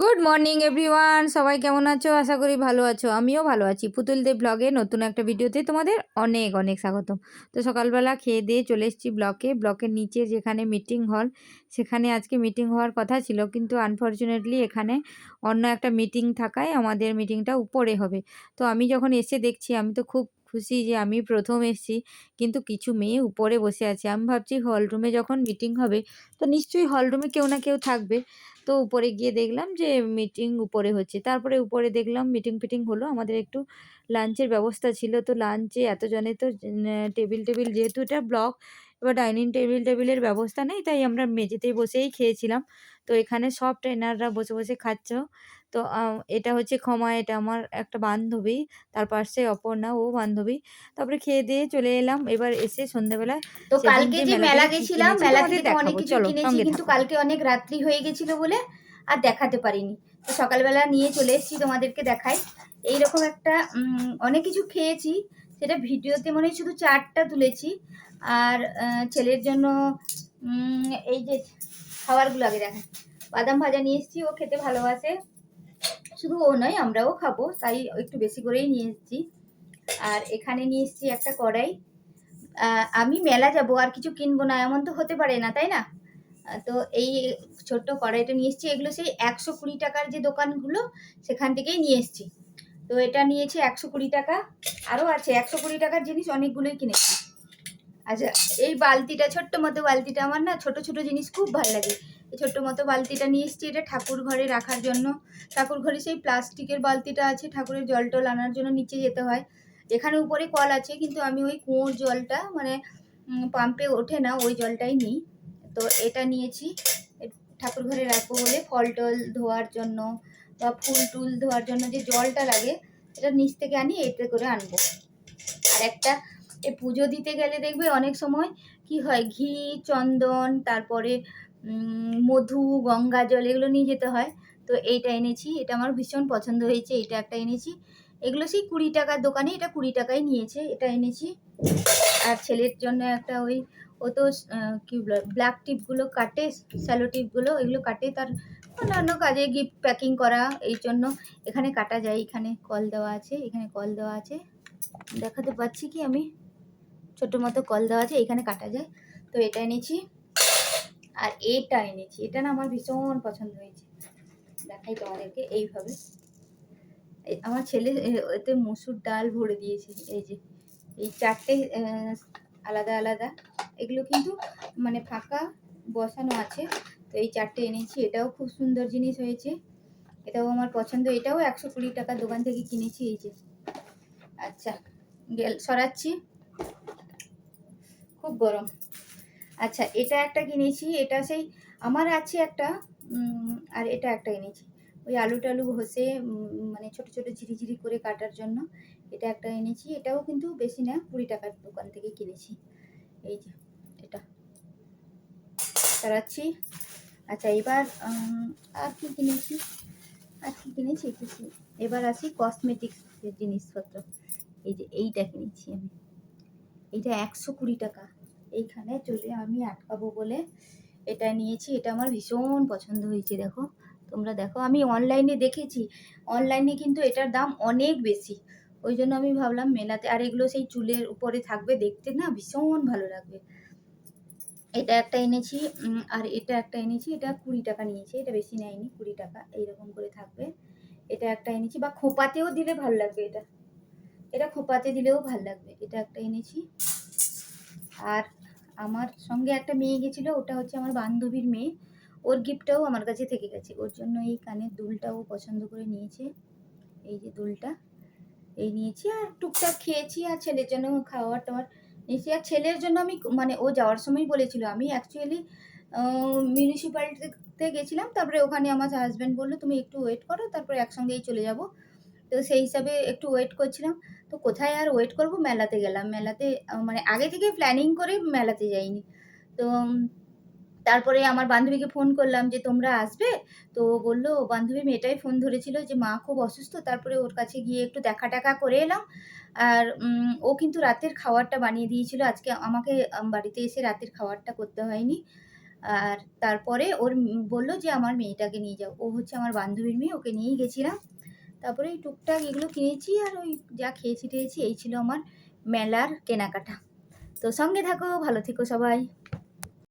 Good morning everyone সবাই কেমন আছো? আশা করি ভালো আছো। আমিও ভালো আছি। পুতুল দেব ব্লগে নতুন একটা ভিডিওতে তোমাদের অনেক অনেক স্বাগতম তো সকালবেলা খেয়ে দিয়ে চলে এসেছি ব্লকে। ব্লকের নিচে যেখানে মিটিং হল সেখানে আজকে মিটিং হওয়ার কথা ছিল। কিন্তু আনফর্চুনেটলি এখানে অন্য একটা মিটিং থাকায় আমাদের মিটিংটা উপরে হবে। তো আমি যখন এসে দেখছি, আমি তো খুব খুশি যে আমি প্রথম এসেছি। কিন্তু কিছু মেয়ে উপরে বসে আছে। আমি ভাবছি হল রুমে যখন মিটিং হবে, তো নিশ্চয়ই হল রুমে কেউ না কেউ থাকবে। তো উপরে গিয়ে দেখলাম যে মিটিং উপরে হচ্ছে। তারপরে উপরে দেখলাম মিটিং ফিটিং হলো। আমাদের একটু লাঞ্চের ব্যবস্থা ছিল। তো লাঞ্চে এতজনে তো টেবিল টেবিল যেহেতু এটা ব্লক এবার ডাইনিং টেবিল টেবিলের ব্যবস্থা নেই। তাই আমরা মেঝেতেই বসেই খেয়েছিলাম। তো এখানে সব ট্রেনাররা বসে বসে খাচ্ছ। তো এটা হচ্ছে ক্ষমা এটা আমার একটা বান্ধবী তার পাশে অপর্ণা ও বান্ধবী। তারপরে খেয়ে দিয়ে চলে এলাম। এবার এসে সন্ধ্যাবেলায় তো কালকে যে মেলা গেছিলাম মেলা থেকে অনেক কিছু কিনেছি কিন্তু কালকে অনেক রাত্রি হয়ে গেছিল বলে আর দেখাতে পারিনি। তো সকালবেলা নিয়ে চলে এসেছি তোমাদেরকে দেখাই। এইরকম একটা অনেক কিছু খেয়েছি। সেটা ভিডিওতে মনে হয় শুধু চারটা তুলেছি। আর ছেলের জন্য এই যে খাবারগুলো আগে দেখাই। বাদাম ভাজা নিয়ে এসেছি ও খেতে ভালোবাসে। শুধু ও নয়, আমরাও খাব। তাই একটু বেশি করেই নিয়ে এসেছি। আর এখানে নিয়ে এসেছি একটা কড়াই। আমি মেলা যাব, আর কিছু কিনবো না, এমন তো হতে পারে না, তাই না? তো এই ছোট্ট কড়াইটা নিয়ে এসেছি। এগুলো সেই একশো কুড়ি টাকার যে দোকানগুলো, সেখান থেকেই নিয়ে এসেছি। তো এটা নিয়েছি একশো কুড়ি টাকা। আরও আছে, একশো কুড়ি টাকার জিনিস অনেকগুলোই কিনেছি। আচ্ছা এই বালতিটা, ছোট্ট মতো বালতিটা আমার না ছোট ছোট জিনিস খুব ভালো লাগে। এই ছোট্ট মতো বালতিটা নিয়ে এসেছি এটা ঠাকুর ঘরে রাখার জন্য। ঠাকুর ঘরে সেই প্লাস্টিকের বালতিটা আছে, ঠাকুরের জল টল আনার জন্য নিচে যেতে হয়। এখানে উপরে কল আছে, কিন্তু আমি ওই কুয়োর জলটা মানে পাম্পে ওঠে না, ওই জলটাই নিই। তো এটা নিয়েছি। ঠাকুর ঘরে রাখব বলে ফল টল ধোয়ার জন্য বা ফুল টুল ধোয়ার জন্য যে জলটা লাগে, এটা নিচ থেকে আনি, এতে করে আনব। আর একটা এ পুজো দিতে গেলে দেখবে অনেক সময় কি হয়, ঘি, চন্দন, তারপরে মধু, গঙ্গা জল এগুলো নিয়ে যেতে হয়। তো এইটা এনেছি, এটা আমার ভীষণ পছন্দ হয়েছে, এটা একটা এনেছি। এগুলো সেই কুড়ি টাকার দোকানে এটা কুড়ি টাকায় নিয়েছে, এটা এনেছি। আর ছেলের জন্য একটা ওই, ও তো কি ব্ল্যাক টিপগুলো কাটে স্যালো টিপগুলো এগুলো কাটে তার অন্যান্য কাজে গিফট প্যাকিং করা, এই জন্য এখানে কাটা যায়, এখানে কল দেওয়া আছে, এখানে কল দেওয়া আছে। দেখাতে পাচ্ছি কি আমি? ছোট মতো কল দেওয়া আছে, এখানে কাটা যায়। তো এটা এনেছি আর এটা এনেছি এটা না আমার ভীষণ পছন্দ হয়েছে। দেখাই তোমাদেরকে এইভাবে। এই আমার ছেলে এতে মসুর ডাল ভরে দিয়েছে। এই যে, এই চারটে আলাদা আলাদা। এগুলো কিন্তু মানে ফাঁকা বসানো আছে। তো এই চারটে এনেছি। এটাও খুব সুন্দর জিনিস হয়েছে। এটাও আমার পছন্দ। এটাও একশো কুড়ি টাকার দোকান থেকে কিনেছি। এই যে আচ্ছা গেল, সরাচ্ছি। খুব গরম। আচ্ছা এটা একটা কিনেছি, এটা সেই, আমার আছে একটা আর এটা একটা এনেছি। ওই আলু টালু ঘষে মানে ছোট ছোট ঝিরিঝিরি করে কাটার জন্য এটা একটা এনেছি। এটাও কিন্তু বেশি না, কুড়ি টাকার দোকান থেকে কিনেছি। এই যে, এটা। চালাচ্ছি আচ্ছা এবার আর কি কিনেছি? আর কি কিনেছি? কিছু এবার আসি কসমেটিক্স জিনিসপত্র। এই যে, এইটা কিনেছি আমি। এইটা একশো কুড়ি টাকা। এইখানে চলে আমি আটকাবো বলে এটা নিয়েছি। এটা আমার ভীষণ পছন্দ হয়েছে, দেখো। তোমরা দেখো, আমি অনলাইনে দেখেছি। অনলাইনে কিন্তু এটার দাম অনেক বেশি। ওই জন্য আমি ভাবলাম মেলাতে, আর এগুলো সেই চুলের উপরে থাকবে, দেখতে না ভীষণ ভালো লাগবে। এটা একটা এনেছি আর এটা একটা এনেছি, এটা কুড়ি টাকা নিয়েছি। এটা বেশি নেয়নি, কুড়ি টাকা, এইরকম করে থাকবে। এটা একটা এনেছি, বা খোপাতেও দিলে ভালো লাগবে এটা। এটা খোপাতে দিলেও ভালো লাগবে, এটা একটা এনেছি। আর আমার সঙ্গে একটা মেয়ে গেছিল, ওটা হচ্ছে আমার বান্ধবীর মেয়ে। ওর গিফটটাও আমার কাছে থেকে গেছে, ওর জন্য এই কানের দুলটাও পছন্দ করে নিয়েছে। এই যে দুলটা, এই নিয়েছি আর টুকটাক খেয়েছি আর ছেলের জন্য খাওয়ার টাওয়ার নিয়েছি। আর ছেলের জন্য আমি মানে ও যাওয়ার সময় বলেছিল, আমি অ্যাকচুয়ালি মিউনিসিপ্যালিটিতে গেছিলাম, তারপরে ওখানে আমার হাজব্যান্ড বলল, তুমি একটু ওয়েট করো, তারপরে একসঙ্গেই চলে যাব। তো সেই হিসাবে একটু ওয়েট করছিলাম। তো কোথায় আর ওয়েট করব? মেলাতে গেলাম। মেলাতে মানে আগে থেকে প্ল্যানিং করে মেলাতে যাইনি। তো তারপরে আমার বান্ধবীকে ফোন করলাম যে, তোমরা আসবে? তো বলল, বান্ধবী মেয়েটাই ফোন ধরেছিল যে, মা খুব অসুস্থ। তারপরে ওর কাছে গিয়ে একটু দেখা টাকা করে এলাম। আর ও কিন্তু রাতের খাবারটা বানিয়ে দিয়েছিল। আজকে আমাকে বাড়িতে এসে রাতের খাবারটা করতে হয়নি। আর তারপরে ওর বলল যে, আমার মেয়েটাকে নিয়ে যাও। ও হচ্ছে আমার বান্ধবীর মেয়ে, ওকে নিয়েই গেছিলাম। তারপরে এই টুকটাক এগুলো কিনেছি আর ওই যা খেয়েছি টেয়েছি, এই ছিল আমার মেলার কেনাকাটা। তো সঙ্গে থাকো, ভালো থেকো সবাই।